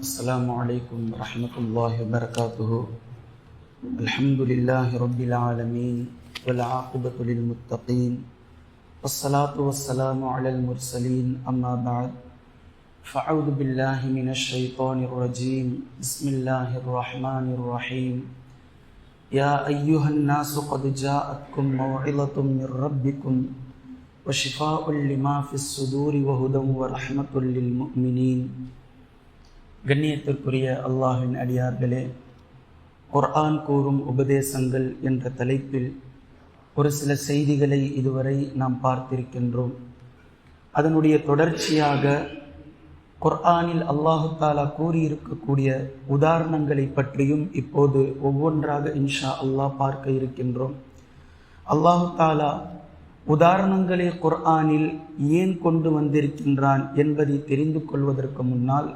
السلام عليكم ورحمة الله وبركاته. الحمد لله رب العالمين والعاقبة للمتقين. والصلاة والسلام على المرسلين أما بعد. فأعوذ بالله من الشيطان الرجيم. بسم الله الرحمن الرحيم. يا أيها الناس قد جاءتكم موعظة من ربكم وشفاء لما في الصدور وهدى ورحمة للمؤمنين. கண்ணியத்திற்குரிய அல்லாஹின் அடியார்களே குர்ஆன் கூறும் உபதேசங்கள் என்ற தலைப்பில் ஒரு சில செய்திகளை இதுவரை நாம் பார்த்திருக்கின்றோம். அதனுடைய தொடர்ச்சியாக குர்ஆனில் அல்லாஹு தாலா கூறியிருக்கக்கூடிய உதாரணங்களை பற்றியும் இப்போது ஒவ்வொன்றாக இன்ஷா அல்லாஹ் பார்க்க இருக்கின்றோம். அல்லாஹு தாலா உதாரணங்களை குர்ஆனில் ஏன் கொண்டு வந்திருக்கின்றான் என்பதை தெரிந்து கொள்வதற்கு முன்னால்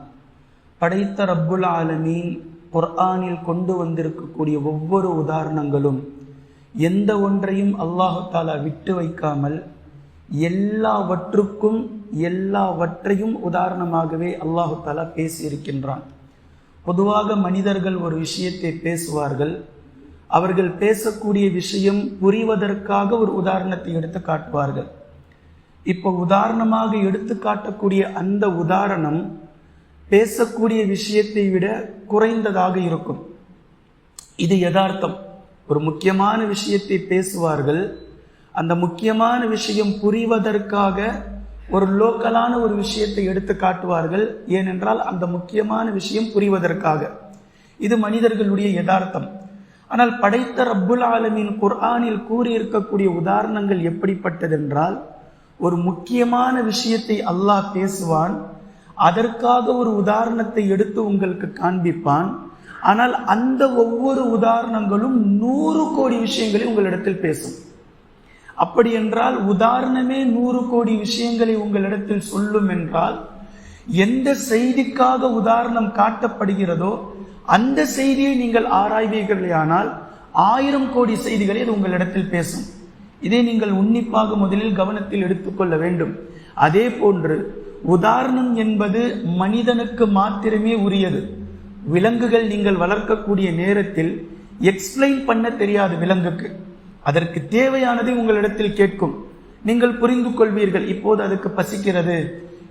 படைத்த ரப்புல் ஆலமீன் குர்ஆனில் கொண்டு வந்திருக்கக்கூடிய ஒவ்வொரு உதாரணங்களும் எந்த ஒன்றையும் அல்லாஹு தாலா விட்டு வைக்காமல் எல்லாவற்றுக்கும் எல்லாவற்றையும் உதாரணமாகவே அல்லாஹு தாலா பேசியிருக்கின்றான். பொதுவாக மனிதர்கள் ஒரு விஷயத்தை பேசுவார்கள். அவர்கள் பேசக்கூடிய விஷயம் புரிவதற்காக ஒரு உதாரணத்தை எடுத்து காட்டுவார்கள். இப்போ உதாரணமாக எடுத்து காட்டக்கூடிய அந்த உதாரணம் பேசக்கூடிய விஷயத்தை விட குறைந்ததாக இருக்கும். இது யதார்த்தம். ஒரு முக்கியமான விஷயத்தை பேசுவார்கள். அந்த முக்கியமான விஷயம் புரிவதற்காக ஒரு லோக்கலான ஒரு விஷயத்தை எடுத்து காட்டுவார்கள். ஏனென்றால் அந்த முக்கியமான விஷயம் புரிவதற்காக. இது மனிதர்களுடைய யதார்த்தம். ஆனால் படைத்த ரப்புல் ஆலமின் குர்ஆனில் கூறியிருக்கக்கூடிய உதாரணங்கள் எப்படிப்பட்டதென்றால் ஒரு முக்கியமான விஷயத்தை அல்லாஹ் பேசுவான். அதற்காக ஒரு உதாரணத்தை எடுத்து உங்களுக்கு காண்பிப்பான். ஆனால் அந்த ஒவ்வொரு உதாரணங்களும் நூறு கோடி விஷயங்களை உங்களிடத்தில் பேசும். அப்படி என்றால் உதாரணமே நூறு கோடி விஷயங்களை உங்களிடத்தில் சொல்லும் என்றால் எந்த செய்திக்காக உதாரணம் காட்டப்படுகிறதோ அந்த செய்தியை நீங்கள் ஆராய்வீர்களேயானால் ஆயிரம் கோடி செய்திகளை அது உங்களிடத்தில் பேசும். இதை நீங்கள் உன்னிப்பாக முதலில் கவனத்தில் எடுத்துக்கொள்ள வேண்டும். அதே போன்று உதாரணம் என்பது மனிதனுக்கு மாத்திரமே உரியது. விலங்குகள் நீங்கள் வளர்க்கக்கூடிய நேரத்தில் எக்ஸ்பிளைன் பண்ண தெரியாது விலங்குக்கு. அதற்கு தேவையானதை உங்களிடத்தில் கேட்கும். நீங்கள் புரிந்து கொள்வீர்கள் இப்போது அதுக்கு பசிக்கிறது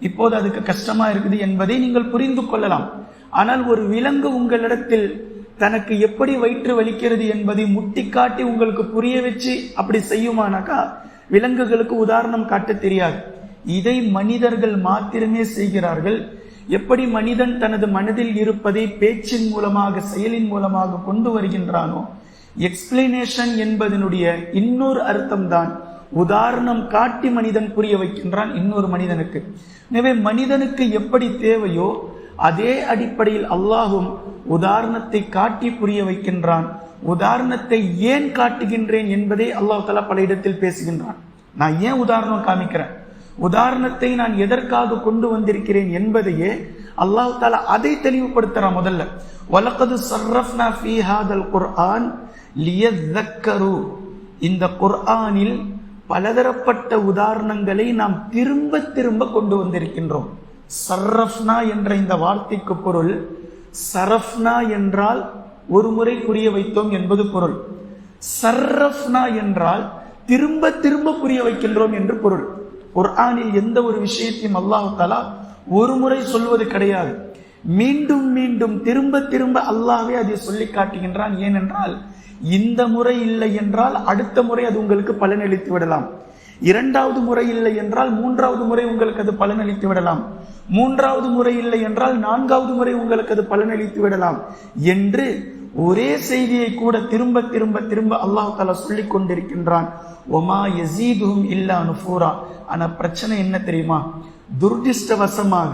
இப்போது அதுக்கு கஷ்டமா இருக்குது என்பதை நீங்கள் புரிந்து கொள்ளலாம். ஆனால் ஒரு விலங்கு உங்களிடத்தில் தனக்கு எப்படி வயிற்று வலிக்கிறது என்பதை முட்டி காட்டி உங்களுக்கு புரிய வச்சு அப்படி செய்யுமானாக்கா விலங்குகளுக்கு உதாரணம் காட்ட தெரியாது. இதை மனிதர்கள் மாத்திரமே செய்கிறார்கள். எப்படி மனிதன் தனது மனதில் இருப்பதை பேச்சின் மூலமாக செயலின் மூலமாக கொண்டு வருகின்றானோ எக்ஸ்பிளனேஷன் என்பதனுடைய இன்னொரு அர்த்தம்தான். உதாரணம் காட்டி மனிதன் புரிய வைக்கின்றான் இன்னொரு மனிதனுக்கு. எனவே மனிதனுக்கு எப்படி தேவையோ அதே அடிப்படையில் அல்லாஹும் உதாரணத்தை காட்டி புரிய வைக்கின்றான். உதாரணத்தை ஏன் காட்டுகின்றேன் என்பதை அல்லாஹ் தலா பல இடத்தில் பேசுகின்றான். நான் ஏன் உதாரணம் காமிக்கிறேன்? உதாரணத்தை நான் எதற்காக கொண்டு வந்திருக்கிறேன் என்பதையே அல்லாஹ் தாலா அதை தெளிவுபடுத்துறான் முதல்ல. வலக்கது சர்ரஃப்னா ஃபி ஹாதல் குர்ஆன் லியக்கரு இந்த குர்ஆனில் பலதரப்பட்ட உதாரணங்களை நாம் திரும்ப திரும்ப கொண்டு வந்திருக்கின்றோம். சர்ரஃப்னா என்ற இந்த வார்த்தைக்கு பொருள் சரஃப்னா என்றால் ஒரு முறை புரிய வைத்தோம் என்பது பொருள். சர்ரஃப்னா என்றால் திரும்ப திரும்ப புரிய வைக்கின்றோம் என்று பொருள். குர்ஆனில் எந்த ஒரு விஷயத்தையும் அல்லாஹு தாலா ஒரு முறை சொல்வது கிடையாது. மீண்டும் மீண்டும் திரும்ப திரும்ப அல்லாவே அதை சொல்லி காட்டுகின்றான். ஏனென்றால் இந்த முறை இல்லை என்றால் அடுத்த முறை அது உங்களுக்கு பலனளித்து விடலாம். இரண்டாவது முறை இல்லை என்றால் மூன்றாவது முறை உங்களுக்கு அது பலனளித்து விடலாம். மூன்றாவது முறை இல்லை என்றால் நான்காவது முறை உங்களுக்கு அது பலனளித்து விடலாம். என்று ஒரே செய்தியை கூட திரும்ப திரும்ப திரும்ப அல்லாஹ் தாலா சொல்லி கொண்டிருக்கின்றான். ஒமா எசீதும் இல்லா நுஃபூரா. ஆனா பிரச்சனை என்ன தெரியுமா? துர்திஷ்டவசமாக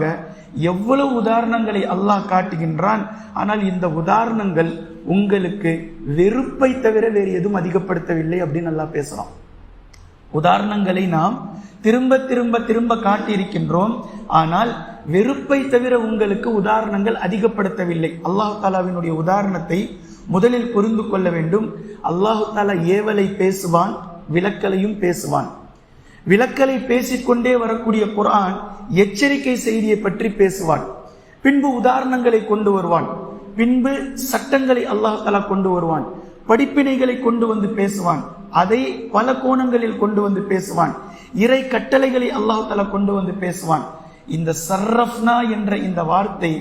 எவ்வளவு உதாரணங்களை அல்லாஹ் காட்டுகின்றான். ஆனால் இந்த உதாரணங்கள் உங்களுக்கு வெறுப்பை தவிர வேறு எதுவும் அதிகப்படுத்தவில்லை அப்படின்னு நல்லா பேசுறோம் உதாரணங்களை நாம் திரும்ப திரும்ப திரும்ப காட்டியிருக்கின்றோம். ஆனால் வெறுப்பை தவிர உங்களுக்கு உதாரணங்கள் அதிகப்படுத்தவில்லை. அல்லாஹு தாலாவினுடைய உதாரணத்தை முதலில் புரிந்து கொள்ள வேண்டும். அல்லாஹு தாலா ஏவலை பேசுவான் விளக்கலையும் பேசுவான். விளக்கலை பேசிக்கொண்டே வரக்கூடிய குரான் எச்சரிக்கை செய்தியை பற்றி பேசுவான். பின்பு உதாரணங்களை கொண்டு வருவான். பின்பு சட்டங்களை அல்லாஹ் தலா கொண்டு வருவான். படிப்பினைகளை கொண்டு வந்து பேசுவான். அதை பல கோணங்களில் கொண்டு வந்து பேசுவான். இறை கட்டளைகளை அல்லாஹ் தலா கொண்டு வந்து பேசுவான். இந்த சர்ரஃப்னா என்ற இந்த வார்த்தை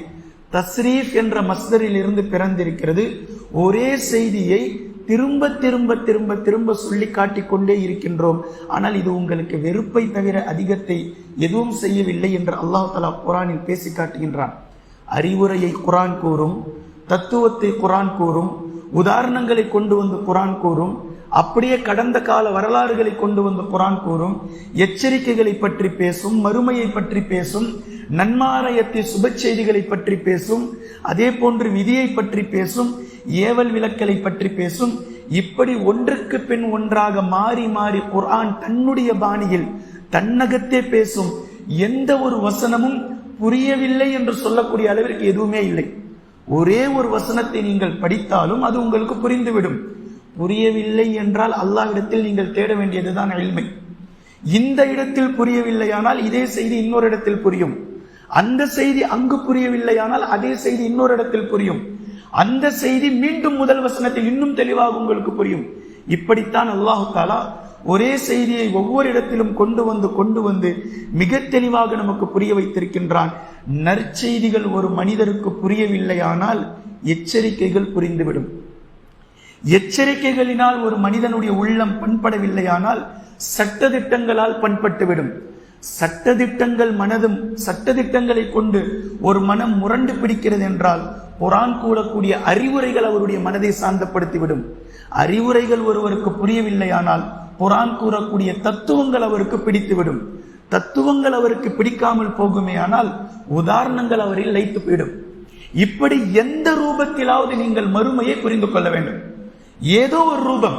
தஸ்ரீஃப் என்ற மஸ்தரில் இருந்து பிறந்திருக்கிறது. ஒரே செய்தியை திரும்ப திரும்ப திரும்ப திரும்ப சொல்லி காட்டிக் கொண்டே இருக்கின்றோம். ஆனால் இது உங்களுக்கு வெறுப்பை தவிர அதிகத்தை எதுவும் செய்யவில்லை என்று அல்லாஹ் தலா குரானில் பேசி காட்டுகின்றான். அறிவுரையை குரான் கூறும் தத்துவத்தை குரான் கூறும் உதாரணங்களை கொண்டு வந்து குரான் கூறும் அப்படியே கடந்த கால வரலாறுகளை கொண்டு வந்து குரான் கூறும் எச்சரிக்கைகளை பற்றி பேசும் மறுமையை பற்றி பேசும் நன்மாரயத்தை சுப செய்திகளை பற்றி பேசும் அதே போன்று விதியை பற்றி பேசும் ஏவல் விளக்கலை பற்றி பேசும் இப்படி ஒன்றுக்கு பின் ஒன்றாக மாறி மாறி குர்ஆன் தன்னுடைய பாணியில் தன்னகத்தே பேசும் எந்த ஒரு வசனமும் புரியவில்லை என்று சொல்லக்கூடிய அளவிற்கு எதுவுமே இல்லை. ஒரே ஒரு வசனத்தை நீங்கள் படித்தாலும் அது உங்களுக்கு புரிந்துவிடும். புரியவில்லை என்றால் அல்லாவிடத்தில் நீங்கள் தேட வேண்டியதுதான் எளிமை இந்த இடத்தில் புரியவில்லையானால் இதே செய்தி இன்னொரு இடத்தில் புரியும். அந்த செய்தி அங்கு புரியவில்லையானால் அதே செய்தி இன்னொரு இடத்தில் புரியும். அந்த செய்தி மீண்டும் முதல் வசனத்தில் இன்னும் தெளிவாக உங்களுக்கு புரியும். இப்படித்தான் அல்லாஹு தாலா ஒரே செய்தியை ஒவ்வொரு இடத்திலும் கொண்டு வந்து கொண்டு வந்து மிக தெளிவாக நமக்கு புரிய வைத்திருக்கின்றான். நற்செய்திகள் ஒரு மனிதருக்கு புரியவில்லையானால் எச்சரிக்கைகள் புரிந்துவிடும். எச்சரிக்கைகளினால் ஒரு மனிதனுடைய உள்ளம் பண்படவில்லையானால் சட்டதிட்டங்களால் பண்பட்டுவிடும். சட்டதிட்டங்கள் மனதும் சட்டதிட்டங்களை கொண்டு ஒரு மனம் முரண்டு பிடிக்கிறது என்றால் குரான் கூடக்கூடிய அறிவுரைகள் அவருடைய மனதை சாந்தப்படுத்திவிடும். அறிவுரைகள் ஒருவருக்கு புரியவில்லையானால் குரான் கூறக்கூடிய தத்துவங்கள் அவருக்கு பிடித்துவிடும். தத்துவங்கள் அவருக்கு பிடிக்காமல் போகுமே ஆனால் உதாரணங்கள் அவரில் லைத்து போயிடும். இப்படி எந்த ரூபத்திலாவது நீங்கள் மறுமையை புரிந்து கொள்ள வேண்டும். ஏதோ ஒரு ரூபம்.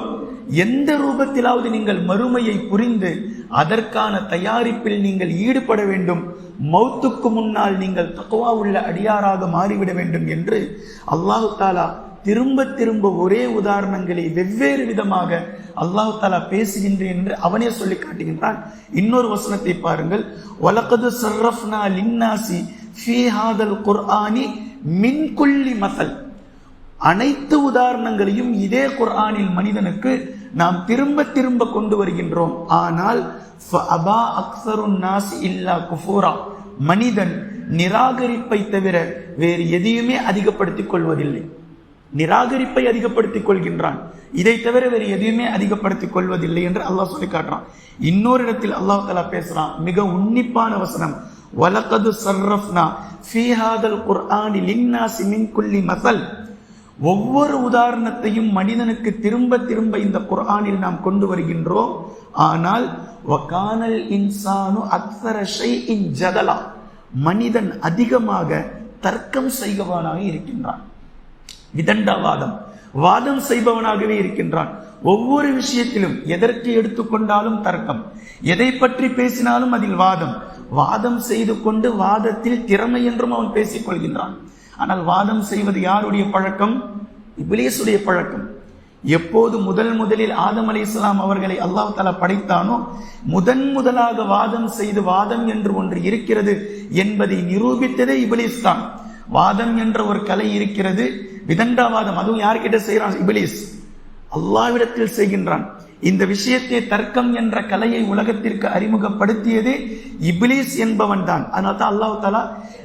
எந்த ரூபத்திலாவது நீங்கள் மறுமையை புரிந்து அதற்கான தயாரிப்பில் நீங்கள் ஈடுபட வேண்டும். மௌத்துக்கு முன்னால் நீங்கள் தக்குவா உள்ள அடியாராக மாறிவிட வேண்டும் என்று அல்லாஹு தாலா திரும்ப திரும்ப ஒரே உதாரணங்களை வெவ்வேறு விதமாக அல்லாஹு தாலா பேசுகின்றேன் என்று அவனே சொல்லி காட்டுகின்றான். இன்னொரு வசனத்தை பாருங்கள். வலக்கது சர்ரஃப்னா லின்னாசி ஃபீஹாதல் குர்ஆனி மின்குல்லி மசல். அனைத்து உதாரணங்களையும் இதே குர்ஆனில் மனிதனுக்கு நாம் திரும்ப திரும்ப கொண்டு வருகின்றோம். ஆனால் அபா அக்ஸருன் நாஸ் இல்லா குஃபூரா. மனிதன் நிராகரிப்பை தவிர வேறு எதையுமே அதிகப்படுத்திக் கொள்வதில்லை. நிராகரிப்பை அதிகப்படுத்திக் கொள்கின்றான். இதை தவிர வேறு எதையுமே அதிகப்படுத்திக் கொள்வதில்லை என்று அல்லாஹ் சொல்லி காட்டுறான். இன்னொரு இடத்தில் அல்லாஹ் தலா பேசுறான். மிக உன்னிப்பான வசனம். வலகது சர்ரஃப்னா ஃபீஹாதல் குர்ஆனி லின்னாசி மின் குல்லி மசல் ஒவ்வொரு உதாரணத்தையும் மனிதனுக்கு திரும்ப திரும்ப இந்த குர்ஆனில் நாம் கொண்டு வருகின்றோம். ஆனால் வகானல் இன்சானு அக்சரஷை இன் ஜதலா. மனிதன் அதிகமாக தர்க்கம் செய்பவனாக இருக்கின்றான். விதண்டாவாதம். வாதம் செய்பவனாகவே இருக்கின்றான். ஒவ்வொரு விஷயத்திலும் எதற்கு எடுத்துக்கொண்டாலும் தர்க்கம். எதை பற்றி பேசினாலும் அதில் வாதம். வாதம் செய்து கொண்டு வாதத்தில் திறமை என்றும் அவன் பேசிக் கொள்கின்றான் ஆனால் வாதம் செய்வது யாருடைய பழக்கம்? இபிலேசுடைய பழக்கம். எப்போது முதல் முதலில் ஆதம் அலி இஸ்லாம் அவர்களை அல்லாஹ் தலா படைத்தானோ முதன் முதலாக வாதம் செய்து வாதம் என்று ஒன்று இருக்கிறது என்பதை நிரூபித்ததே இபிலிஸ் தான். வாதம் என்ற ஒரு கலை இருக்கிறது. விதண்டாவாதம் அதுவும் யார்கிட்ட செய்கிறான் இபிலிஸ் அல்லாவிடத்தில் செய்கின்றான். இந்த விஷயத்தை தர்க்கம் என்ற கலையை உலகத்திற்கு அறிமுகப்படுத்தியது இப்லீஸ் என்பவன் தான். அதனால தான் அல்லாஹ் தாலா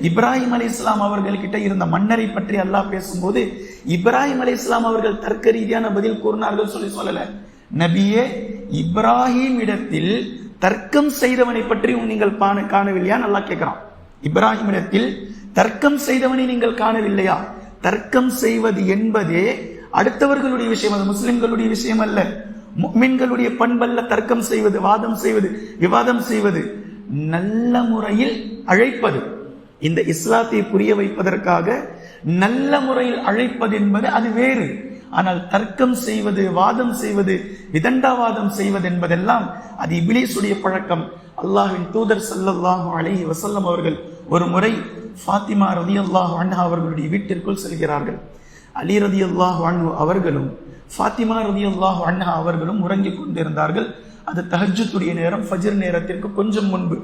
இப்ராஹிம் அலி இஸ்லாம் அவர்கள்கிட்ட இருந்த மன்னரை பற்றி அல்லாஹ் பேசும்போது இப்ராஹிம் அலி இஸ்லாம் அவர்கள் தர்க்க ரீதியான பதில் கூறினார்கள் சொல்லி சொல்லல. நபியே இப்ராஹிம் இடத்தில் தர்க்கம் செய்தவனை பற்றி நீங்கள் காணவில்லையா? நல்லா கேட்கிறான் இப்ராஹிம் இடத்தில் தர்க்கம் செய்தவனை நீங்கள் காணவில்லையா? தர்க்கம் செய்வது என்பதே அடுத்தவர்களுடைய விஷயம் அது முஸ்லிம்களுடைய விஷயம் அல்ல. மீன்களுடைய பண்பல்ல தர்க்கம் செய்வது வாதம் செய்வது விவாதம் செய்வது நல்ல முறையில் அழைப்பது. இந்த இஸ்லாத்தை புரிய வைப்பதற்காக நல்ல முறையில் அழைப்பது என்பது அது வேறு. ஆனால் தர்க்கம் செய்வது வாதம் செய்வது விதண்டாவாதம் செய்வது என்பதெல்லாம் அது இபிலிசுடைய பழக்கம். அல்லாஹின் தூதர் ஸல்லல்லாஹு அலஹி வசல்லம் அவர்கள் ஒரு முறை ஃபாத்திமா ரதி அல்லாஹ் அண்ணா அவர்களுடைய வீட்டிற்குள் செல்கிறார்கள். அலி ரலியல்லாஹு அன்ஹு அவர்களும் ஃபாத்திமா ரதி அல்லாஹ் அண்ணா அவர்களும் உறங்கிக் கொண்டிருந்தார்கள். அது தஹஜ்ஜுத்துடைய நேரம் ஃபஜ்ர் நேரத்திற்கு கொஞ்சம் முன்பு.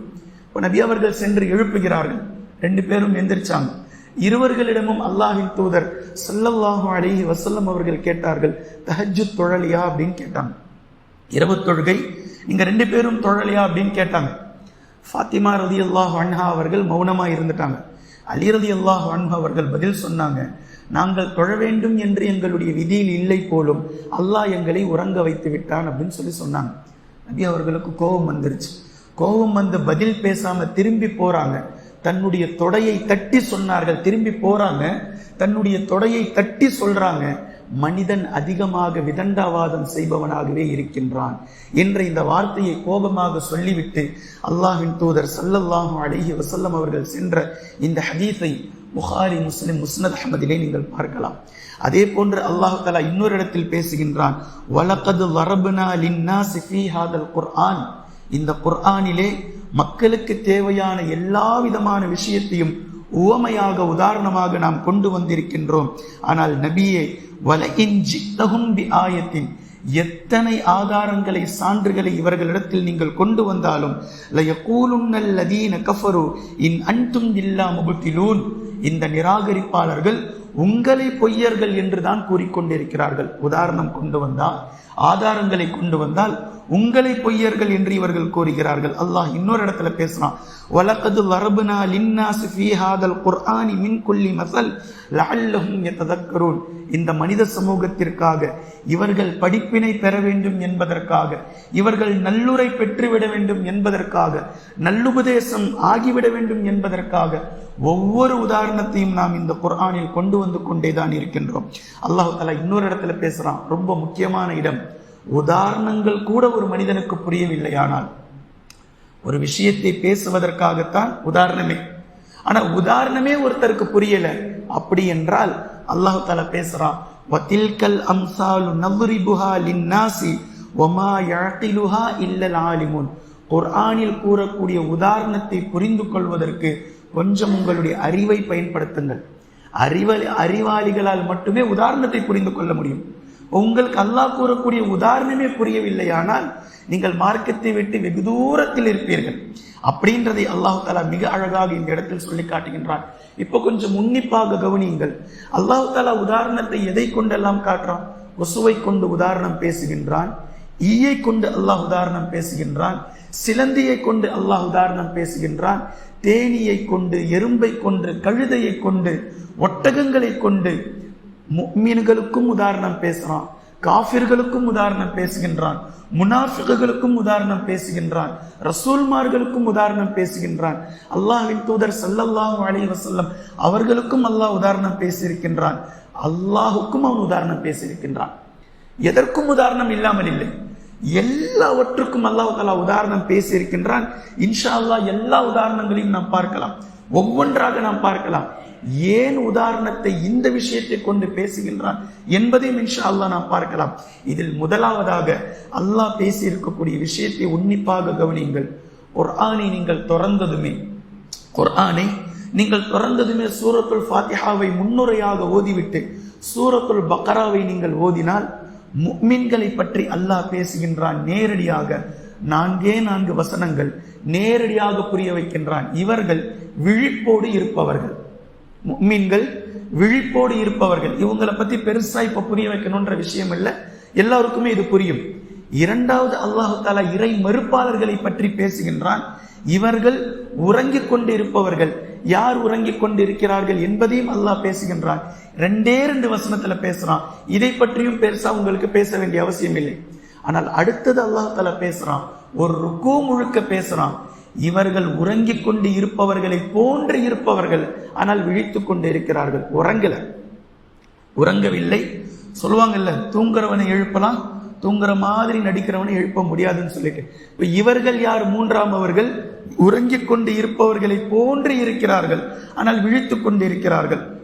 இப்ப நபி அவர்கள் சென்று எழுப்புகிறார்கள். ரெண்டு பேரும் எந்திரிச்சாங்க. இருவர்களிடமும் அல்லாஹின் தூதர் சல்லல்லாஹு அலைஹி வசல்லம் அவர்கள் கேட்டார்கள் தஹஜு தொழலியா? அப்படின்னு கேட்டாங்க. இரவு தொழுகை நீங்கள் ரெண்டு பேரும் தொழலியா? அப்படின்னு கேட்டாங்க. ஃபாத்திமா ரதி அல்லாஹ் அன்ஹா அவர்கள் மௌனமாக இருந்துட்டாங்க. அலி ரதி அல்லாஹ் அன்ஹா அவர்கள் பதில் சொன்னாங்க நாங்கள் தொழ வேண்டும் என்று எங்களுடைய விதியில் இல்லை போலும் அல்லாஹ் எங்களை உறங்க வைத்து விட்டான் அப்படின்னு சொல்லி சொன்னாங்க. நபி அவர்களுக்கு கோபம் வந்துருச்சு. கோபம் வந்து பதில் பேசாம திரும்பி போறாங்க. தன்னுடைய தொடையை தட்டி சொன்னார்கள் திரும்பி போறாங்க. தன்னுடைய தொடையை தட்டி சொல்றாங்க மனிதன் அதிகமாக விதண்டாவாதம் செய்பவனாகவே இருக்கின்றான் என்ற இந்த வார்த்தையை கோபமாக சொல்லிவிட்டு அல்லாஹின் தூதர் ஸல்லல்லாஹு அலைஹி வசல்லம் அவர்கள் சென்ற இந்த ஹதீஸை புகாரி முஸ்லிம் முஸ்னத் அஹமதிலே நீங்கள் பார்க்கலாம். அதே போன்று அல்லாஹ் தலா இன்னொரு இடத்தில் பேசுகின்றான். வலகது வரபுனா லின்னா ஃபீ ஹாதல் குர்ஆன். இந்த குர்ஆனிலே மக்களுக்கு தேவையான எல்லா விதமான விஷயத்தையும் உவமையாக உதாரணமாக நாம் கொண்டு வந்திருக்கின்றோம். ஆனால் நபியே வலஇன் ஜித்தஹும் பி ஆயத்தின். எத்தனை ஆதாரங்களை சான்றுகளை இவர்களிடத்தில் நீங்கள் கொண்டு வந்தாலும் லயகூலுன்னல் லதீன கஃபரு இன் அன்தும் இல்லா முபுத்திலூன் இந்த நிராகரிப்பாளர்கள் உங்களை பொய்யர்கள் என்றுதான் கூறிக்கொண்டிருக்கிறார்கள். உதாரணம் கொண்டு வந்தால் ஆதாரங்களை கொண்டு வந்தால் உங்களை பொய்யர்கள் என்று இவர்கள் கூறுகிறார்கள். அல்லாஹ் இன்னொரு இடத்துல பேசுறான். வலக்கது வரபுனா லின்னாசி ஃபீ குர்ஆனி மின் குல்லி மசல் லஅல்லஹும் யததக்கரூன். இந்த மனித சமூகத்திற்காக இவர்கள் படிப்பினை பெற வேண்டும் என்பதற்காக இவர்கள் நல்லுரை பெற்றுவிட வேண்டும் என்பதற்காக நல்லுபதேசம் ஆகிவிட வேண்டும் என்பதற்காக ஒவ்வொரு உதாரணத்தையும் நாம் இந்த குர்ஆனில் கொண்டு வந்து கொண்டேதான் இருக்கின்றோம். அல்லாஹ் தலா இன்னொரு இடத்துல பேசுறான். ரொம்ப முக்கியமான இடம். உதாரணங்கள் கூட ஒரு மனிதனுக்கு புரியவில்லையானால் ஒரு விஷயத்தை பேசுவதற்காகத்தான் உதாரணமே. ஆனா உதாரணமே ஒருத்தருக்கு புரியல. அப்படி என்றால் அல்லாஹ் தஆலா பேசுறான் வதில்கல் அம்சாலு நவ்ரிபுஹா லின்னாசி வமா யஅகிலுஹா இல்லல் ஆலிமுன். குர்ஆனில் கூறக்கூடிய உதாரணத்தை புரிந்து கொள்வதற்கு கொஞ்சம் உங்களுடைய அறிவை பயன்படுத்துங்கள். அறிவ அறிவாளிகளால் மட்டுமே உதாரணத்தை புரிந்து கொள்ள முடியும். உங்களுக்கு அல்லாஹ் கூறக்கூடிய உதாரணமே புரியவில்லையானால் நீங்கள் மார்க்கத்தை விட்டு வெகு தூரத்தில் இருப்பீர்கள். அப்படின்றதை அல்லாஹ் தாலா மிக அழகாக இந்த இடத்தில் சொல்லி காட்டுகின்றான். இப்போ கொஞ்சம் உன்னிப்பாக கவனியுங்கள். அல்லாஹ் தாலா உதாரணத்தை எதை கொண்டெல்லாம் காட்டுறான்? கொசுவை கொண்டு உதாரணம் பேசுகின்றான். ஈயை கொண்டு அல்லாஹ் உதாரணம் பேசுகின்றான். சிலந்தியை கொண்டு அல்லாஹ் உதாரணம் பேசுகின்றான். தேனியை கொண்டு எறும்பை கொண்டு கழுதையை கொண்டு ஒட்டகங்களை கொண்டு முக்மீன்களுக்கும் உதாரணம் பேசுகிறான் காஃபிர்களுக்கும் உதாரணம் பேசுகின்றான் முனாஃபிகளுக்கும் உதாரணம் பேசுகின்றான் ரசூல்மார்களுக்கும் உதாரணம் பேசுகின்றான் அல்லாஹின் தூதர் சல்லல்லாஹு அலி வசல்லம் அவர்களுக்கும் அல்லாஹ் உதாரணம் பேசியிருக்கின்றான் அல்லாஹுக்கும் அவன் உதாரணம் பேசியிருக்கின்றான். எதற்கும் உதாரணம் இல்லாமல் இல்லை. எல்லாவற்றுக்கும் அல்லாஹ் தஆலா உதாரணம் பேசியிருக்கின்றான். இன்ஷா அல்லாஹ் எல்லா உதாரணங்களையும் நாம் பார்க்கலாம். ஒவ்வொன்றாக நாம் பார்க்கலாம். ஏன் உதாரணத்தை இந்த விஷயத்தை கொண்டு பேசுகின்றான் என்பதையும் இன்ஷா அல்லாஹ் நாம் பார்க்கலாம். இதில் முதலாவதாக அல்லாஹ் பேசி இருக்கக்கூடிய விஷயத்தை உன்னிப்பாக கவனியுங்கள். குர்ஆனை நீங்கள் திறந்ததுமே குர்ஆனை நீங்கள் திறந்ததுமே சூரத்துல் ஃபாத்திஹாவை முன்னுரையாக ஓதிவிட்டு சூரத்துல் பக்கராவை நீங்கள் ஓதினால் முக்மின்களை பற்றி அல்லாஹ் பேசுகின்றான் நேரடியாக. நான்கே நான்கு வசனங்கள் நேரடியாக புரிய வைக்கின்றான். இவர்கள் விழிப்போடு இருப்பவர்கள். மீன்கள் விழிப்போடு இருப்பவர்கள். இவங்களை பத்தி பெருசா இப்ப புரிய வைக்கணும்ன்ற விஷயம் இல்ல. எல்லாருக்குமே இது புரியும். இரண்டாவது அல்லாஹு தாலா இறை மறுப்பாளர்களை பற்றி பேசுகின்றான். இவர்கள் உறங்கிக் கொண்டு இருப்பவர்கள் யார் உறங்கிக் கொண்டு இருக்கிறார்கள் என்பதையும் அல்லாஹ் பேசுகின்றான். ரெண்டே ரெண்டு வசனத்துல பேசுறான். இதை பற்றியும் பெருசா உங்களுக்கு பேச வேண்டிய அவசியம் இல்லை. ஆனால் அடுத்தது அல்லாஹ் தாலா பேசுறான். ஒரு ருக்கு முழுக்க பேசுறான். இவர்கள் உறங்கிக் கொண்டு இருப்பவர்களை போன்று இருப்பவர்கள். ஆனால் விழித்துக் கொண்டு இருக்கிறார்கள். உறங்கல. உறங்கவில்லை. சொல்லுவாங்கல்ல தூங்குறவனை எழுப்பலாம் தூங்குற மாதிரி நடிக்கிறவனை எழுப்ப முடியாதுன்னு சொல்லிட்டு. இப்ப இவர்கள் யார்? மூன்றாம் அவர்கள். உறங்கிக் கொண்டு இருப்பவர்களை போன்று இருக்கிறார்கள். ஆனால் விழித்துக் கொண்டு இருக்கிறார்கள்.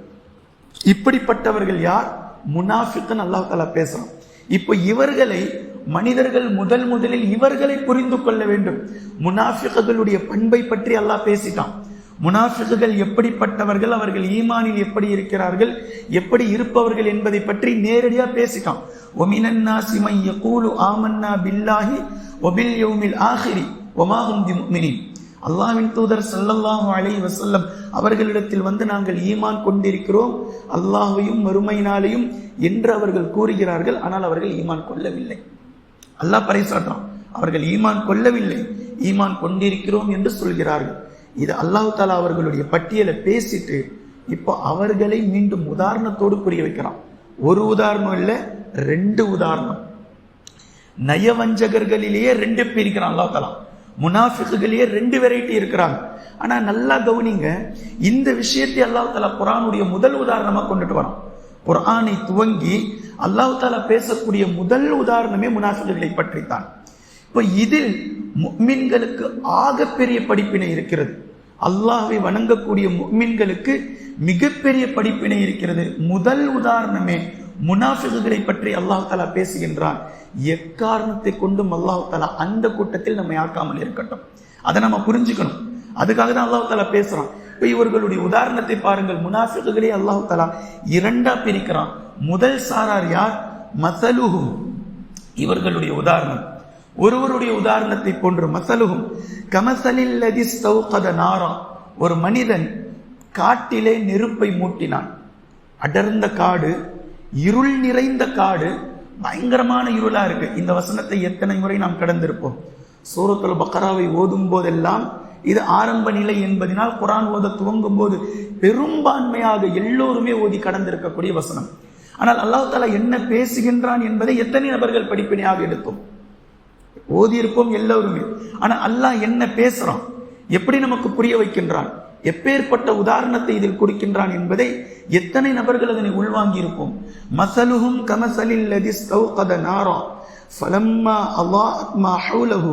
இப்படிப்பட்டவர்கள் யார்? முனாஃபிக்கன் அல்லாஹ் தாலா பேசுறான். இப்போ இவர்களை மனிதர்கள் முதல் முதலில் இவர்களை புரிந்து கொள்ள வேண்டும். முனாஃபிகளுடைய பண்பை பற்றி அல்லாஹ் பேசிட்டான். முனாஃபிகுகள் எப்படிப்பட்டவர்கள் அவர்கள் ஈமானில் எப்படி இருக்கிறார்கள் எப்படி இருப்பவர்கள் என்பதை பற்றி நேரடியாக பேசிட்டான். ஒமினன்னா சிமைய கூலு ஆமன்னா பில்லாஹி ஒபில் யௌமில் ஆஹிரி ஒமாஹும் தி முக்மினின் அல்லாஹ்வின் தூதர் ஸல்லல்லாஹு அலை வசல்லம் அவர்களிடத்தில் வந்து நாங்கள் ஈமான் கொண்டிருக்கிறோம். அல்லாஹையும் மறுமை நாளையும் என்று அவர்கள் கூறுகிறார்கள். ஆனால் அவர்கள் ஈமான் கொள்ளவில்லை. அல்லாஹ் பறைசாற்றான் அவர்கள் ஈமான் கொள்ளவில்லை. ஈமான் கொண்டிருக்கிறோம் என்று சொல்கிறார்கள். இது அல்லாஹ் தாலா அவர்களுடைய பட்டியலை பேசிட்டு இப்போ அவர்களை மீண்டும் உதாரணத்தோடு புரிய வைக்கிறான். ஒரு உதாரணம் இல்லை ரெண்டு உதாரணம். நயவஞ்சகர்களிலேயே ரெண்டு பேர் இருக்கிறான் அல்லாஹ் தாலா முனாஃபிக்குகளிலேயே ரெண்டு வெரைட்டி இருக்கிறாங்க. ஆனால் நல்லா கவனிங்க இந்த விஷயத்தை அல்லா தலா குரானுடைய முதல் உதாரணமாக கொண்டுட்டு வரான். குரானை துவங்கி அல்லாஹ் தாலா பேசக்கூடிய முதல் உதாரணமே முனாசுகளைப் பற்றி தான் இப்போ இதில் முக்மின்களுக்கு ஆகப்பெரிய படிப்பினை இருக்கிறது. அல்லாஹை வணங்கக்கூடிய முக்மின்களுக்கு மிகப்பெரிய படிப்பினை இருக்கிறது. முதல் உதாரணமே முனாஃபிகுகளை பற்றி அல்லாஹ் தாலா பேசுகின்றான். எக்காரணத்தை கொண்டும் அல்லாஹு தாலா அந்த கூட்டத்தில் நம்மை ஆக்காமல் இருக்கட்டும். அதை நம்ம புரிஞ்சுக்கணும். அதுக்காக தான் அல்லாஹ் தாலா பேசுறான். இப்ப இவர்களுடைய உதாரணத்தை பாருங்கள். முனாஃபிகுகளே அல்லாஹு தலா இரண்டா பிரிக்கிறான். முதல் சாரார் யார்? மசலுகும் இவர்களுடைய உதாரணம். ஒருவருடைய உதாரணத்தை போன்று மசலுகும் கமசலில் சௌகத நாரா. ஒரு மனிதன் காட்டிலே நெருப்பை மூட்டினான். அடர்ந்த காடு இருள் நிறைந்த காடு பயங்கரமான இருளா இருக்கு. இந்த வசனத்தை எத்தனை முறை நாம் கடந்திருப்போம்? சூரத்துல் பக்கராவை ஓதும் போதெல்லாம் இது ஆரம்ப நிலை என்பதனால் குரான் ஓத துவங்கும் போது பெரும்பான்மையாக எல்லோருமே ஓதி கடந்திருக்கக்கூடிய வசனம் ஆனால் அல்லாஹ் தாலா என்ன பேசுகின்றான் என்பதை எத்தனை நபர்கள் படிப்பினையாக எடுத்தோம் ஓதி இருப்போம் எல்லோருமே ஆனா அல்லாஹ் என்ன பேசுறான் எப்படி நமக்கு புரிய வைக்கின்றான் எப்பேற்பட்ட உதாரணத்தை இதில் கொடுக்கின்றான் என்பதை எத்தனை நபர்கள் அதனை உள்வாங்கி இருப்போம் மசலுஹும் கமசலில் லதிஸ்தௌகத நாரா فلما أضاءت ما حوله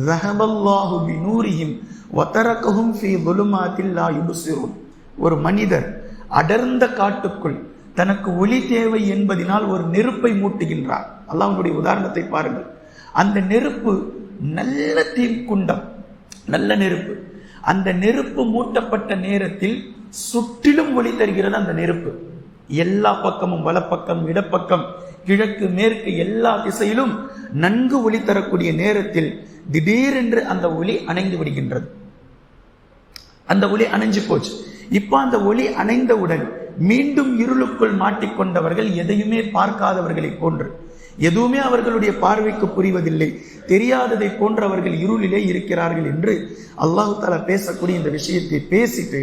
ذهب الله بنورهم ஒத்தரக்ககும் ஃபி துலுமாத்தில்லா யுபுசிரும் ஒரு மனிதர் அடர்ந்த காட்டுக்குள் தனக்கு ஒளி தேவை என்பதினால் ஒரு நெருப்பை மூட்டுகின்றார். அல்லாஹனுடைய உதாரணத்தை பாருங்கள். அந்த நெருப்பு நல்ல தீக்குண்டம். நல்ல நெருப்பு. அந்த நெருப்பு மூட்டப்பட்ட நேரத்தில் சுற்றிலும் ஒளி தருகிறது அந்த நெருப்பு. எல்லா பக்கமும் வலப்பக்கம் இடப்பக்கம் கிழக்கு மேற்கு எல்லா திசையிலும் நன்கு ஒளி தரக்கூடிய நேரத்தில் திடீரென்று அந்த ஒளி அணைந்து விடுகின்றது. அந்த ஒளி அணைஞ்சு போச்சு. இப்போ அந்த ஒளி அணைந்தவுடன் மீண்டும் இருளுக்குள் மாட்டிக்கொண்டவர்கள் எதையுமே பார்க்காதவர்களை போன்று. எதுவுமே அவர்களுடைய பார்வைக்கு புரிவதில்லை. தெரியாததை போன்று அவர்கள் இருளிலே இருக்கிறார்கள் என்று அல்லாஹு தாலா பேசக்கூடிய இந்த விஷயத்தை பேசிட்டு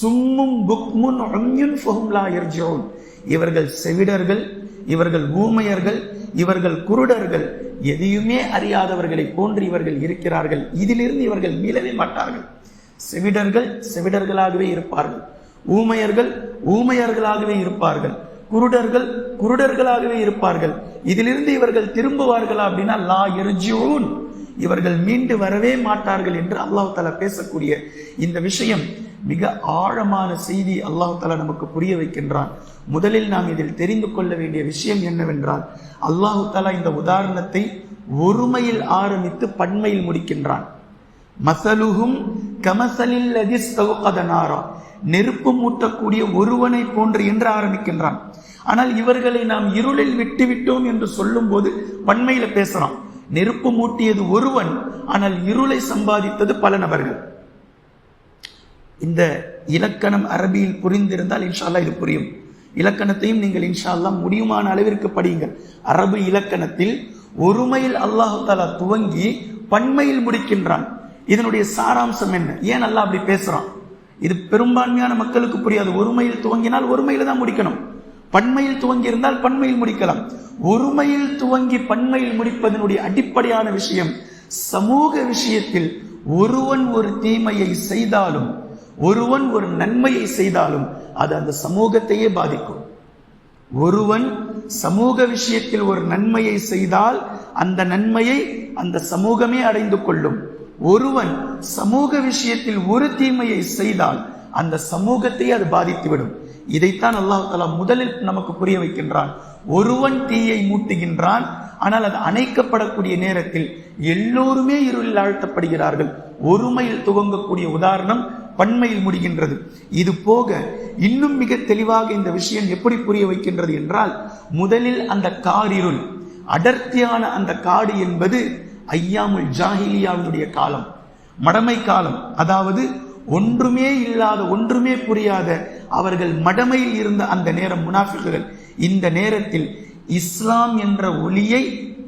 சும்மும் புக்முன் அம்யுன் இவர்கள் செவிடர்கள் இவர்கள் ஊமையர்கள் இவர்கள் குருடர்கள் எதையுமே அறியாதவர்களை போன்று இவர்கள் இருக்கிறார்கள். இதிலிருந்து இவர்கள் மீளவே மாட்டார்கள். செவிடர்கள் செவிடர்களாகவே இருப்பார்கள். ஊமையர்கள் ஊமையர்களாகவே இருப்பார்கள். குருடர்கள் குருடர்களாகவே இருப்பார்கள். இதிலிருந்து இவர்கள் திரும்புவார்களா அப்படின்னா லா எர்ஜியூன். இவர்கள் மீண்டு வரவே மாட்டார்கள் என்று அல்லாஹ் தாலா பேசக்கூடிய இந்த விஷயம் மிக ஆழமான செய்தி அல்லாஹ் தாலா நமக்கு புரிய வைக்கின்றான். முதலில் நாம் இதில் தெரிந்து கொள்ள வேண்டிய விஷயம் என்னவென்றால் அல்லாஹு தாலா இந்த உதாரணத்தை ஒருமையில் ஆரம்பித்து பன்மையில் முடிக்கின்றான். மசலுகும் கமசலில் நாரா. நெருப்பு மூட்டக்கூடிய ஒருவனை போன்று என்று ஆரம்பிக்கின்றான். ஆனால் இவர்களை நாம் இருளில் விட்டுவிட்டோம் என்று சொல்லும் போது வன்மையில பேசுறான் நெருப்பு மூட்டியது ஒருவன் ஆனால் இருளை சம்பாதித்தது பல நபர்கள். இந்த இலக்கணம் அரபியில் புரிந்திருந்தால் இன்ஷால்லா இது புரியும். இலக்கணத்தையும் நீங்கள் இன்ஷால்லா முடியுமான அளவிற்கு படியுங்கள். அரபு இலக்கணத்தில் ஒருமையில் அல்லாஹு துவங்கி பன்மையில் முடிக்கின்றான். இதனுடைய சாராம்சம் என்ன? ஏன் நல்லா அப்படி பேசுகிறோம் இது பெரும்பான்மையான மக்களுக்கு புரியாது. ஒருமையில் துவங்கினால் ஒருமையில் தான் முடிக்கணும். பன்மையில் துவங்கி இருந்தால் பன்மையில் முடிக்கலாம். ஒருமையில் துவங்கி பன்மையில் முடிப்பதனுடைய அடிப்படையான விஷயம் சமூக விஷயத்தில் ஒருவன் ஒரு தீமையை செய்தாலும் ஒருவன் ஒரு நன்மையை செய்தாலும் அது அந்த சமூகத்தையே பாதிக்கும். ஒருவன் சமூக விஷயத்தில் ஒரு நன்மையை செய்தால் அந்த நன்மையை அந்த சமூகமே அடைந்து கொள்ளும். ஒருவன் சமூக விஷயத்தில் ஒரு தீமையை செய்தால் அந்த சமூகத்தை அது பாதித்துவிடும். இதைத்தான் அல்லாஹாலா முதலில் நமக்கு புரிய வைக்கின்றான். ஒருவன் தீயை மூட்டுகின்றான் ஆனால் அது அணைக்கப்படக்கூடிய நேரத்தில் எல்லோருமே இருளில் ஆழ்த்தப்படுகிறார்கள். ஒருமையில் துவங்கக்கூடிய உதாரணம் பன்மையில் முடிகின்றது. இது போக இன்னும் மிக தெளிவாக இந்த விஷயம் எப்படி புரிய வைக்கின்றது என்றால் முதலில் அந்த காரிருள் அடர்த்தியான அந்த காடு என்பது ஐயாமுல் ஜாஹிலியாவினுடைய காலம் மடமை காலம். அதாவது ஒன்றுமே இல்லாத ஒன்றுமே புரியாத அவர்கள் மடமையில் இருந்த அந்த நேரம் முனாஃபிக்குகள். இந்த நேரத்தில் இஸ்லாம் என்ற ஒளியை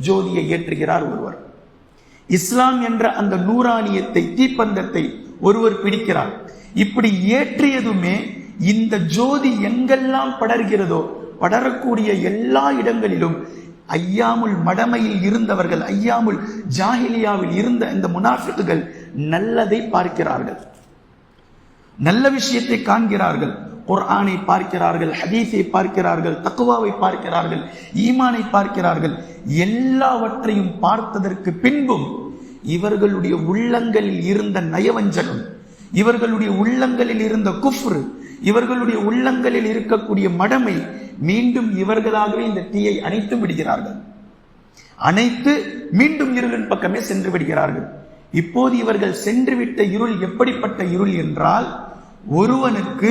ஜோதியை ஏற்றுகிறார் ஒருவர். இஸ்லாம் என்ற அந்த நூறானியத்தை தீப்பந்தத்தை ஒருவர் பிடிக்கிறார். இப்படி ஏற்றியதுமே இந்த ஜோதி எங்கெல்லாம் படர்கிறதோ படரக்கூடிய எல்லா இடங்களிலும் ஐயாமுல் மடமையில் இருந்தவர்கள் ஐயாமுல் ஜாஹிலியாவில் இருந்த இந்த முனாஃபிக்குகள் நல்லதை பார்க்கிறார்கள். நல்ல விஷயத்தை காண்கிறார்கள். குர்ஆனை பார்க்கிறார்கள் ஹதீஸை பார்க்கிறார்கள் தக்குவாவை பார்க்கிறார்கள் ஈமானை பார்க்கிறார்கள். எல்லாவற்றையும் பார்த்ததற்கு பின்பும் இவர்களுடைய உள்ளங்களில் இருந்த நயவஞ்சகம் இவர்களுடைய உள்ளங்களில் இருந்த குஃப்ரு இவர்களுடைய உள்ளங்களில் இருக்கக்கூடிய மடமை மீண்டும் இவர்களாகவே இந்த தீயை அணைத்து விடுகிறார்கள். அனைத்து மீண்டும் இருளின் பக்கமே சென்று விடுகிறார்கள். இப்போது இவர்கள் சென்றுவிட்ட இருள் எப்படிப்பட்ட இருள் என்றால் ஒருவனுக்கு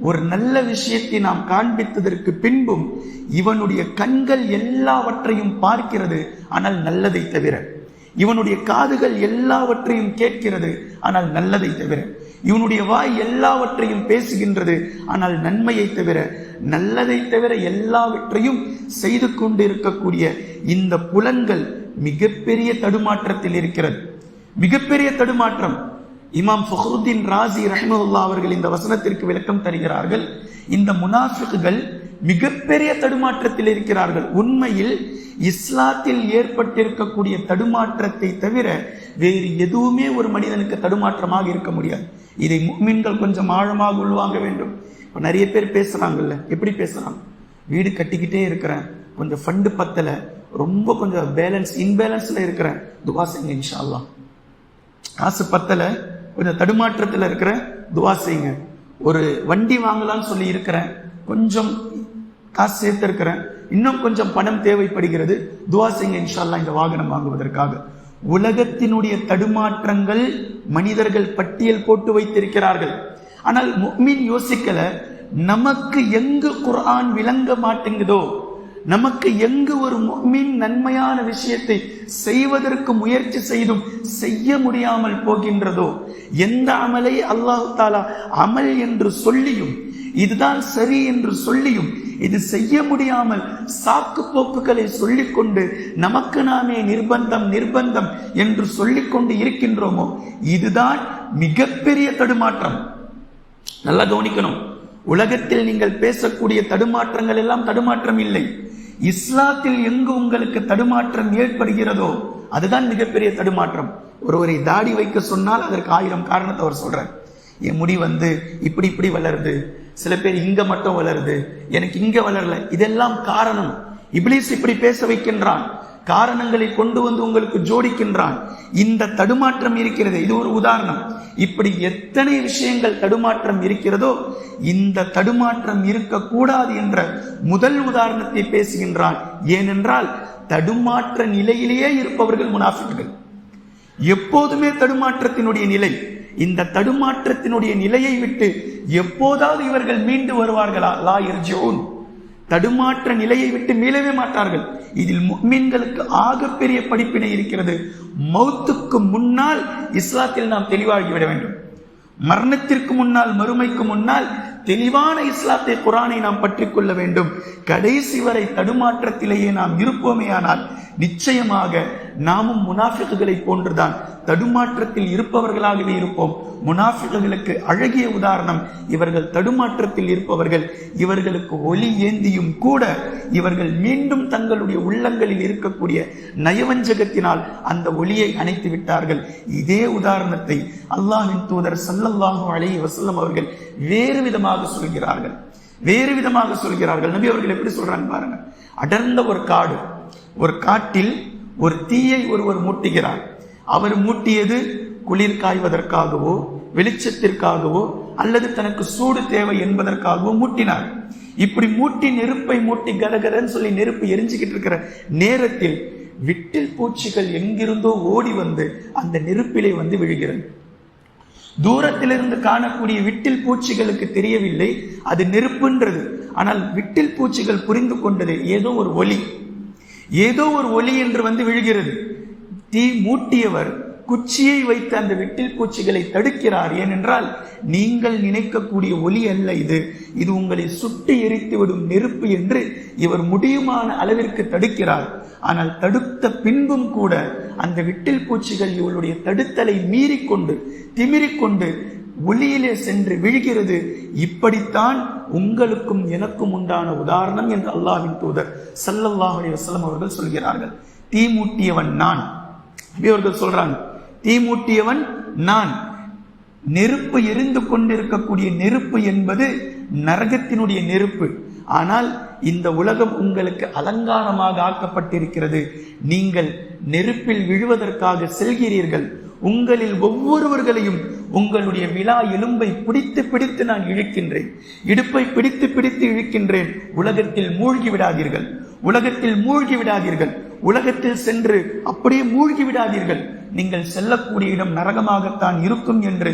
ஒரு நல்ல விஷயத்தை நாம் காண்பித்ததற்கு பின்பும் இவனுடைய கண்கள் எல்லாவற்றையும் பார்க்கிறது ஆனால் நல்லதை தவிர. இவனுடைய காதுகள் எல்லாவற்றையும் கேட்கிறது ஆனால் நல்லதை தவிர. இவனுடைய வாய் எல்லாவற்றையும் பேசுகின்றது. ஆனால் நன்மையை தவிர நல்லதை தவிர எல்லாவற்றையும் செய்து கொண்டு இருக்கக்கூடிய இந்த புலன்கள் மிகப்பெரிய தடுமாற்றத்தில் இருக்கிறது. மிகப்பெரிய தடுமாற்றம். இமாம் ஃபஹருத்தீன் ராசி ரஹ்மதுல்லா அவர்கள் இந்த வசனத்திற்கு விளக்கம் தருகிறார்கள். இந்த முனாஃபிக்குகள் மிகப்பெரிய தடுமாற்றத்தில் இருக்கிறார்கள். உண்மையில் இஸ்லாத்தில் ஏற்பட்டிருக்கக்கூடிய தடுமாற்றத்தை தவிர வேறு எதுவுமே ஒரு மனிதனுக்கு தடுமாற்றமாக இருக்க முடியாது. இதை மீன்கள் கொஞ்சம் ஆழமாக உள்வாங்க வேண்டும். இப்போ நிறைய பேர் பேசுகிறாங்கல்ல எப்படி பேசுகிறாங்க வீடு கட்டிக்கிட்டே இருக்கிறேன் கொஞ்சம் ஃபண்டு பத்தலை ரொம்ப கொஞ்சம் பேலன்ஸ் இன்பேலன்ஸில் இருக்கிறேன். துவா செய்யுங்க இன்ஷா காசு பத்தலை கொஞ்சம் தடுமாற்றத்தில் இருக்கிறேன் துவா செய்யுங்க. ஒரு வண்டி வாங்கலாம்னு சொல்லி இருக்கிறேன் கொஞ்சம் காசு சேர்த்துருக்கிறேன் இன்னும் கொஞ்சம் பணம் தேவைப்படுகிறது துவா செய்யுங்க இன்ஷால்லா இந்த வாகனம் வாங்குவதற்காக. உலகத்தினுடைய தடுமாற்றங்கள் மனிதர்கள் பட்டியல் போட்டு வைத்திருக்கிறார்கள். ஆனால் முக்மின் யோசிக்கல நமக்கு எங்கு குர்ஆன் விளங்க மாட்டேங்குதோ நமக்கு எங்கு ஒரு முக்மின் நன்மையான விஷயத்தை செய்வதற்கு முயற்சி செய்தும் செய்ய முடியாமல் போகின்றதோ எந்த அமலை அல்லாஹு தாலா அமல் என்று சொல்லியும் இதுதான் சரி என்று சொல்லியும் இது செய்ய முடியாமல் சாக்கு போக்குகளை சொல்லிக்கொண்டு நமக்கு நாமே நிர்பந்தம் நிர்பந்தம் என்று சொல்லிக்கொண்டு இருக்கின்றோமோ இதுதான் மிகப்பெரிய தடுமாற்றம். நல்லா கவனிக்கணும். உலகத்தில் நீங்கள் பேசக்கூடிய தடுமாற்றங்கள் எல்லாம் தடுமாற்றம் இல்லை. இஸ்லாத்தில் எங்கு உங்களுக்கு தடுமாற்றம் ஏற்படுகிறதோ அதுதான் மிகப்பெரிய தடுமாற்றம். ஒருவரை தாடி வைக்க சொன்னால் அதற்கு ஆயிரம் காரணத்தை அவர் சொல்றார். என் முடி வந்து இப்படி இப்படி வளருது சில பேர் இங்க மட்டும் வளருது எனக்கு இங்க வளரல. இதெல்லாம் காரணம். இப்ளீஸ் இப்படி பேச வைக்கின்றான். காரணங்களை கொண்டு வந்து உங்களுக்கு ஜோடிக்கின்றான். இந்த தடுமாற்றம் இருக்கிறது இது ஒரு உதாரணம். இப்படி எத்தனை விஷயங்கள் தடுமாற்றம் இருக்கிறதோ இந்த தடுமாற்றம் இருக்கக்கூடாது என்ற முதல் உதாரணத்தை பேசுகின்றான். ஏனென்றால் தடுமாற்ற நிலையிலேயே இருப்பவர்கள் முனாஃபிக்குகள். எப்போதுமே தடுமாற்றத்தினுடைய நிலை இந்த தடுமாற்றத்தினுடைய நிலையை விட்டு எப்போதாவது இவர்கள் மீண்டு வருவார்களா? லா எர்ஜோன் தடுமாற்ற நிலையை விட்டு மீளவே மாட்டார்கள். இதில் முக்மீன்களுக்கு ஆகப்பெரிய படிப்பினை இருக்கிறது. மௌத்துக்கு முன்னால் இஸ்லாத்தில் நாம் தெளிவாகிவிட வேண்டும். மரணத்திற்கு முன்னால் மறுமைக்கு முன்னால் தெளிவான இஸ்லாத்தை குரானை நாம் பற்றி கொள்ள வேண்டும். கடைசி வரை தடுமாற்றத்திலேயே நாம் இருப்போமே ஆனால் நிச்சயமாக நாமும் முனாஃபிக்குகளை போன்றுதான் தடுமாற்றத்தில் இருப்பவர்களாகவே இருப்போம். முனாஃபிக்குகளுக்கு அழகிய உதாரணம் இவர்கள் தடுமாற்றத்தில் இருப்பவர்கள் இவர்களுக்கு ஒளி ஏந்தியும் கூட இவர்கள் மீண்டும் தங்களுடைய உள்ளங்களில் இருக்கக்கூடிய நயவஞ்சகத்தினால் அந்த ஒளியை அணைத்து விட்டார்கள். இதே உதாரணத்தை அல்லாஹின் தூதர் சல்லல்லாஹு அலி வசல்லம் அவர்கள் வேறு விதமாக சொல்கிறார்கள். வேறு விதமாக சொல்கிறார்கள். நபி அவர்கள் எப்படி சொல்றாங்க பாருங்க. அடர்ந்த ஒரு காடு ஒரு காட்டில் ஒரு தீயை ஒருவர் மூட்டுகிறார். அவர் மூட்டியது குளிர் காய்வதற்காகவோ வெளிச்சத்திற்காகவோ அல்லது தனக்கு சூடு தேவை என்பதற்காகவோ மூட்டினார். இப்படி மூட்டி நெருப்பை மூட்டி கலகரன்னு சொல்லி நெருப்பு எரிஞ்சுக்கிட்டு இருக்கிற நேரத்தில் விட்டில் பூச்சிகள் எங்கிருந்தோ ஓடி வந்து அந்த நெருப்பிலே வந்து விழுகிறது. தூரத்திலிருந்து காணக்கூடிய விட்டில் பூச்சிகளுக்கு தெரியவில்லை. அது நெருப்புன்றது. ஆனால் விட்டில் பூச்சிகள் புரிந்து கொண்டது ஏதோ ஒரு ஒலி. ஏதோ ஒரு ஒலி என்று வந்து விழுகிறது. தீ மூட்டியவர் குச்சியை வைத்து அந்த விட்டில் பூச்சிகளை தடுக்கிறார். ஏனென்றால் நீங்கள் நினைக்கக்கூடிய ஒலி அல்ல இது. இது உங்களை சுட்டு எரித்து விடும் நெருப்பு என்று இவர் முடியுமான அளவிற்கு தடுக்கிறார். ஆனால் தடுத்த பின்பும் கூட அந்த விட்டில் பூச்சிகள் இவளுடைய தடுத்தலை மீறிக்கொண்டு திமிரிக்கொண்டு ஒளியிலே சென்று விழுகிறது. இப்படித்தான் உங்களுக்கும் எனக்கும் உண்டான உதாரணம் என்று அல்லாஹின் தூதர் ஸல்லல்லாஹு வசலம் அவர்கள் சொல்கிறார்கள். தீ மூட்டியவன் நான். அவர்கள் சொல்றாங்க. தீ மூட்டியவன் நான். நெருப்பு எரிந்து கொண்டிருக்கக்கூடிய நெருப்பு என்பது நரகத்தினுடைய நெருப்பு. ஆனால் இந்த உலகம் உங்களுக்கு அலங்காரமாக ஆக்கப்பட்டிருக்கிறது. நீங்கள் நெருப்பில் விழுவதற்காக செல்கிறீர்கள். உங்களில் ஒவ்வொருவர்களையும் உங்களுடைய விழா எலும்பை பிடித்து பிடித்து நான் இழுக்கின்றேன். இடுப்பை பிடித்து பிடித்து இழுக்கின்றேன். உலகத்தில் மூழ்கி விடாதீர்கள். உலகத்தில் மூழ்கி விடாதீர்கள். உலகத்தில் சென்று அப்படியே மூழ்கி விடாதீர்கள். நீங்கள் செல்லக்கூடிய இடம் நரகமாகத்தான் இருக்கும் என்று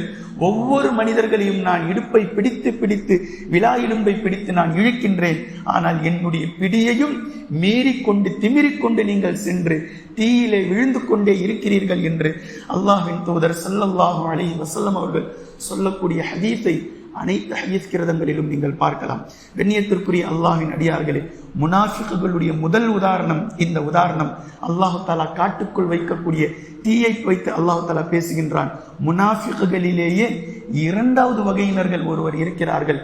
ஒவ்வொரு மனிதர்களையும் நான் இடுப்பை பிடித்து பிடித்து விழா இடும்பை பிடித்து நான் இழுக்கின்றேன். ஆனால் என்னுடைய பிடியையும் மீறிக்கொண்டு திமிரிக்கொண்டு நீங்கள் சென்று தீயிலே விழுந்து கொண்டே இருக்கிறீர்கள் என்று அல்லாஹின் தூதர் சல்லல்லாஹு அலி வசல்லம் அவர்கள் சொல்லக்கூடிய ஹதீஸை அனைத்து ஹதீஸ் கிரதங்களிலும் நீங்கள் பார்க்கலாம். கண்ணியத்திற்குரிய அல்லாஹின் அடியார்களே முனாஃபிக்குகளுடைய முதல் உதாரணம் இந்த உதாரணம். அல்லாஹு தாலா காட்டுக்குள் வைக்கக்கூடிய தீயை வைத்து அல்லாஹு தாலா பேசுகின்றான். முனாஃபிக்குகளிலேயே இரண்டாவது வகையினர்கள் ஒருவர் இருக்கிறார்கள்.